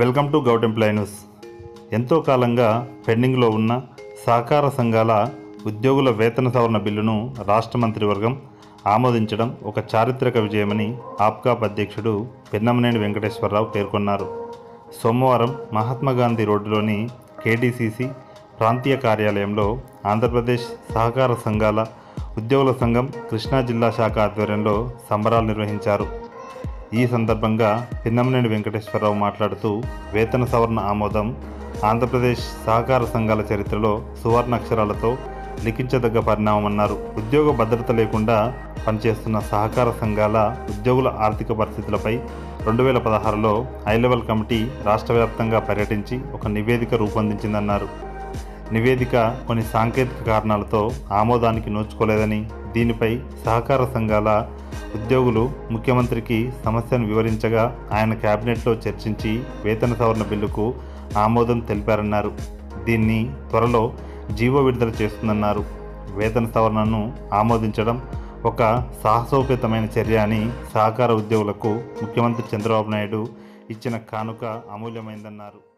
Welcome to govt employ news. ఎంతో కాలంగా పెండింగ్లో ఉన్న సహకార సంఘాల ఉద్యోగుల వేతన సవరణ బిల్లును రాష్ట్ర మంత్రివర్గం ఆమోదించడం ఒక చారిత్రక విజయమని ఆప్కాప్ అధ్యక్షుడు పెన్నమనేని వెంకటేశ్వరరావు పేర్కొన్నారు. సోమవారం మహాత్మా గాంధీ రోడ్డులోని కేటీసీసీ ప్రాంతీయ కార్యాలయంలో ఆంధ్రప్రదేశ్ సహకార సంఘాల ఉద్యోగుల సంఘం కృష్ణా జిల్లా శాఖ ఆధ్వర్యంలో సంబరాలు నిర్వహించారు. ఈ సందర్భంగా పిన్నమనేని వెంకటేశ్వరరావు మాట్లాడుతూ వేతన సవరణ ఆమోదం ఆంధ్రప్రదేశ్ సహకార సంఘాల చరిత్రలో సువర్ణ అక్షరాలతో లిఖించదగ్గ పరిణామమన్నారు. ఉద్యోగ భద్రత లేకుండా పనిచేస్తున్న సహకార సంఘాల ఉద్యోగుల ఆర్థిక పరిస్థితులపై రెండు వేల పదహారులో హైలెవెల్ కమిటీ రాష్ట్ర వ్యాప్తంగా పర్యటించి ఒక నివేదిక రూపొందించిందన్నారు. నివేదిక కొన్ని సాంకేతిక కారణాలతో ఆమోదానికి నోచుకోలేదని దీనిపై సహకార సంఘాల ఉద్యోగులు ముఖ్యమంత్రికి సమస్యను వివరించగా ఆయన కేబినెట్లో చర్చించి వేతన సవరణ బిల్లుకు ఆమోదం తెలిపారన్నారు. దీన్ని త్వరలో జీవో విడుదల చేస్తుందన్నారు. వేతన సవరణను ఆమోదించడం ఒక సాహసోపేతమైన చర్య అని సహకార ఉద్యోగులకు ముఖ్యమంత్రి చంద్రబాబు నాయుడు ఇచ్చిన కానుక అమూల్యమైందన్నారు.